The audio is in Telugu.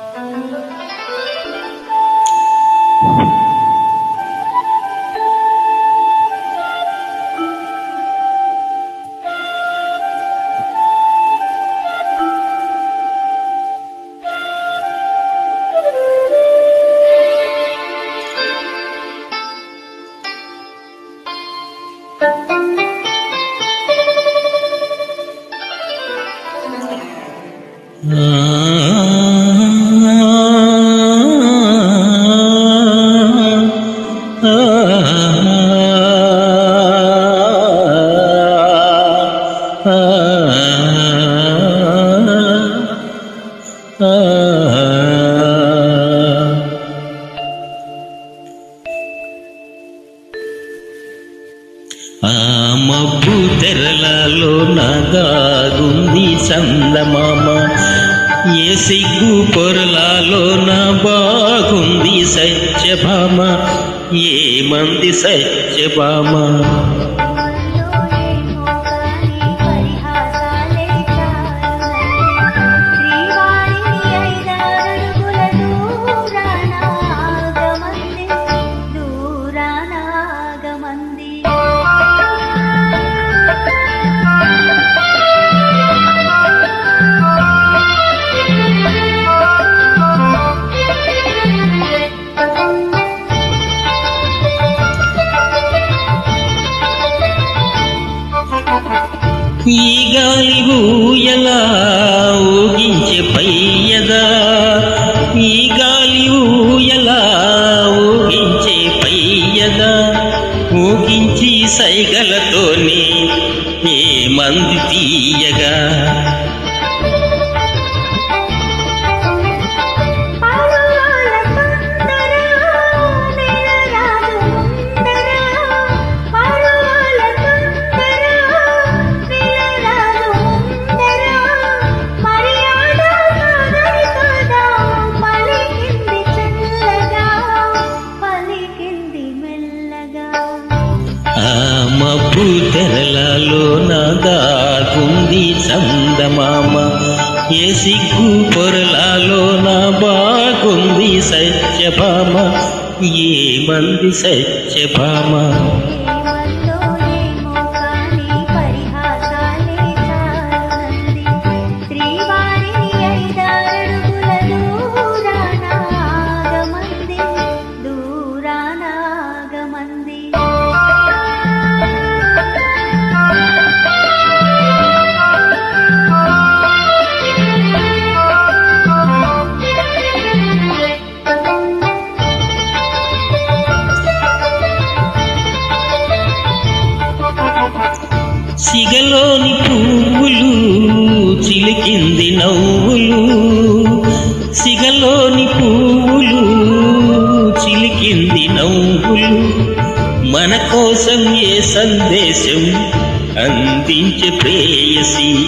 Thank you. మబ్బు తెరలలో నగాగుంది చందమామ. ఏ సిగ్గు పొరలలో నా బాగుంది సత్యభామ. ఏ మంది సత్యభామ? ఈ గాలి ఊయలా ఊగించే పయ్యదా ఈ గాలి ఊయలా ఊగించే పయ్యదా ఊగించి సైగలతోని ఏ మంది తీయగా? మబ్బు తెరలలో నాదాగుంది చందమామ. ఏ సిగ్గు పొరలలో నా బాగుంది సత్యభామ. ఏ మంది సత్యభామ? సిగలోని పువ్వులు చిలికింది నవ్వులు. సిగలోని పువ్వులు చిలికింది నవ్వులు. మన కోసం ఏ సందేశం అందించే ప్రేయసి